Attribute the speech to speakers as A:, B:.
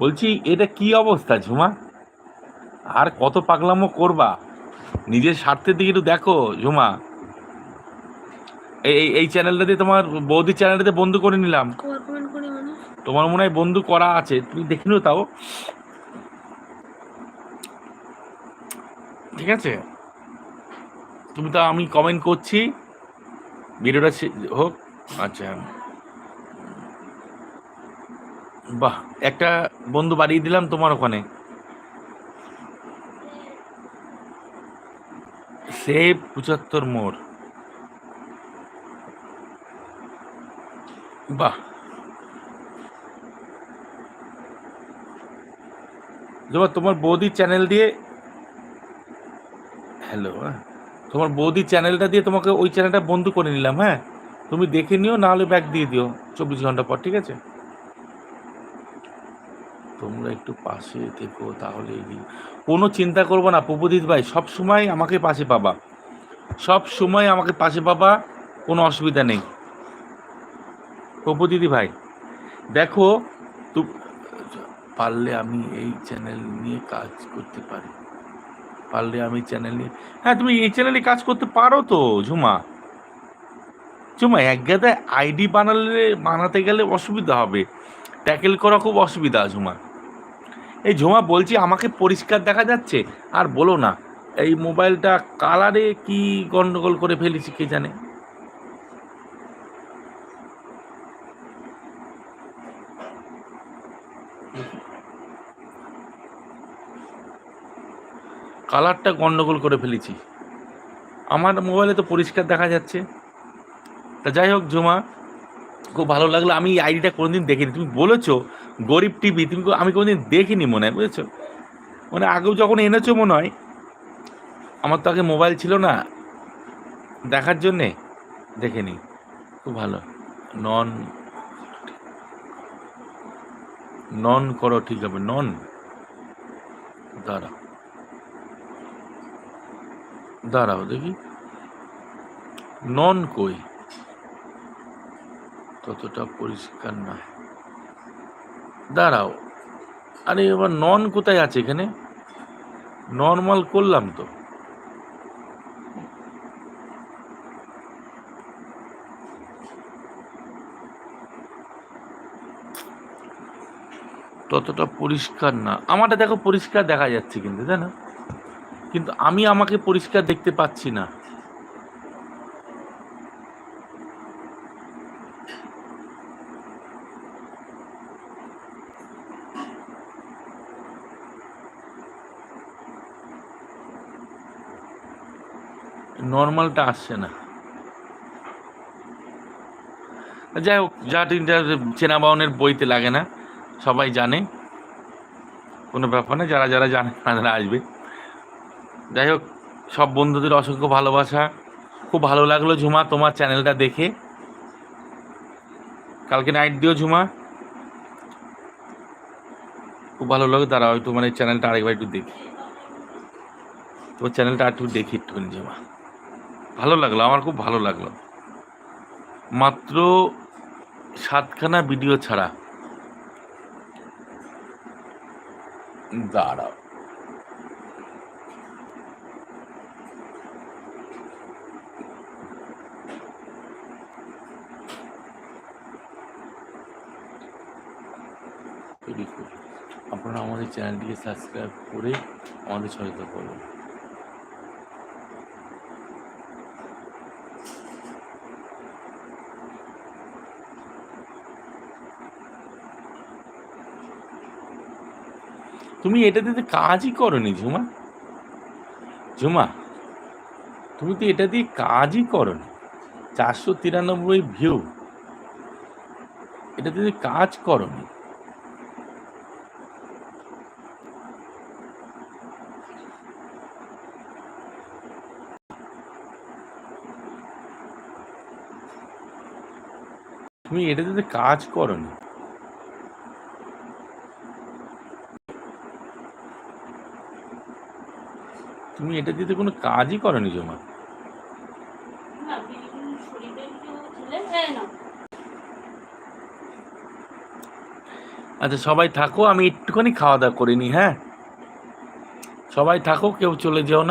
A: বলছি এটা কি অবস্থা ঝুমা? আর কত পাগলামো করবা? নিজের স্বার্থের দিকে একটু দেখো ঝুমা। এই এই- এই চ্যানেলটা দিয়ে তোমার বৌদির চ্যানেলটাতে বন্ধু করে নিলাম।
B: করে মানে?
A: তোমার মনে হয় বন্ধু করা আছে তুমি দেখে নিও তাও। ঠিক আছে? তুমি তো আমি কমেন্ট করছি। ভিডিওটা হোক আচ্ছা। বাহ, একটা বন্ধু বাড়িয়ে দিলাম তোমার ওখানে। সেভ পঁচাত্তর মোড়। বাহ। যেমন তোমার বৌদির চ্যানেল দিয়ে হ্যালো তোমার বৌদির চ্যানেলটা দিয়ে তোমাকে ওই চ্যানেলটা বন্ধ করে নিলাম হ্যাঁ? তুমি দেখে নিও, না হলে ব্যাক দিয়ে দিও, চব্বিশ ঘণ্টা পর, ঠিক আছে? তোমরা একটু পাশে থেকো, তাহলে কোনো চিন্তা করব না প্রভুদিত ভাই, সব সময় আমাকে পাশে পাবা। সব সময় আমাকে পাশে পাবা, কোনো অসুবিধা নেই। প্রভুদিদি ভাই, দেখো, তু পারলে আমি এই চ্যানেল নিয়ে কাজ করতে পারি। পারলে আমি চ্যানেল নিয়ে হ্যাঁ তুমি এই চ্যানেলে কাজ করতে পারো তো, ঝুমা। ঝুমা, এক গাদায় আইডি বানালে বানাতে গেলে অসুবিধা হবে। ট্যাকেল করা খুব অসুবিধা, ঝুমা। ঝুমা বলছি, আমাকে পরিষ্কার দেখা যাচ্ছে? আর বলো না, এই মোবাইলটা কালারে কি গন্ডগোল করে ফেলেছি কে জানে? কালারটা গন্ডগোল করে ফেলেছি। আমার মোবাইলে তো পরিষ্কার দেখা যাচ্ছে। তা যাই হোক জমা খুব ভালো লাগল। আমি আইডিটা কোনোদিন দেখিনি। তুমি বলেছ, গরিব টিভি তুমি আমি কোনোদিন দেখিনি মনে হয়, বুঝেছ? মানে আগেও যখন এনেছো মনে হয়, আমার তো আগে মোবাইল ছিল না, দেখার জন্যে দেখেনি। খুব ভালো। নন নন করো, ঠিক হবে নন। দাঁড়াও। দাঁড়াও দেখি। নন কই? ততটা পরিষ্কার না। দাঁড়াও, আরে এবার নন কোথায় আছে এখানে? নর্মাল করলাম তো। ততটা পরিষ্কার না। আমারটা দেখো পরিষ্কার দেখা যাচ্ছে কিন্তু, তাই না? কিন্তু আমি আমাকে পরিষ্কার দেখতে পাচ্ছি না। নর্মালটা আসছে না। যাই হোক, যা তিনটা চেনা বাউনের বইতে লাগে না, সবাই জানে। কোনো ব্যাপার না, যারা যারা জানে তারা আসবে। যাই হোক, সব বন্ধুদের অসংখ্য ভালোবাসা। খুব ভালো লাগল ঝুমা, তোমার চ্যানেলটা দেখে। কালকে নাইট দিও ঝুমা। খুব ভালো লাগে তারা হয়তো মানে চ্যানেলটা আরেকবার একটু দেখি। তোমার চ্যানেলটা একটু দেখি একটুখানি ঝুমা। ভালো লাগল, আমার খুব ভালো লাগল। মাত্র সাতখানা ভিডিও ছাড়া। দাঁড়াও। আপনারা আমাদের চ্যানেলটিকে সাবস্ক্রাইব করে আমাদের সহায়তা করুন তুমি এটাতে তো কাজই করনি, ঝুমা। ঝুমা, তুমি তো এটা দিয়ে কাজই করনি। চারশো তিরানব্বই ভিউ এটা তুমি কাজ করনি। তুমি এটাতে কাজ করনি। তুমি এটা দিয়ে কোনো কাজই করনি জমা আচ্ছা সবাই থাকো আমি একটুখানি খাওয়া দাওয়া করিনি হ্যাঁ? সবাই থাকো কেউ চলে যেও না।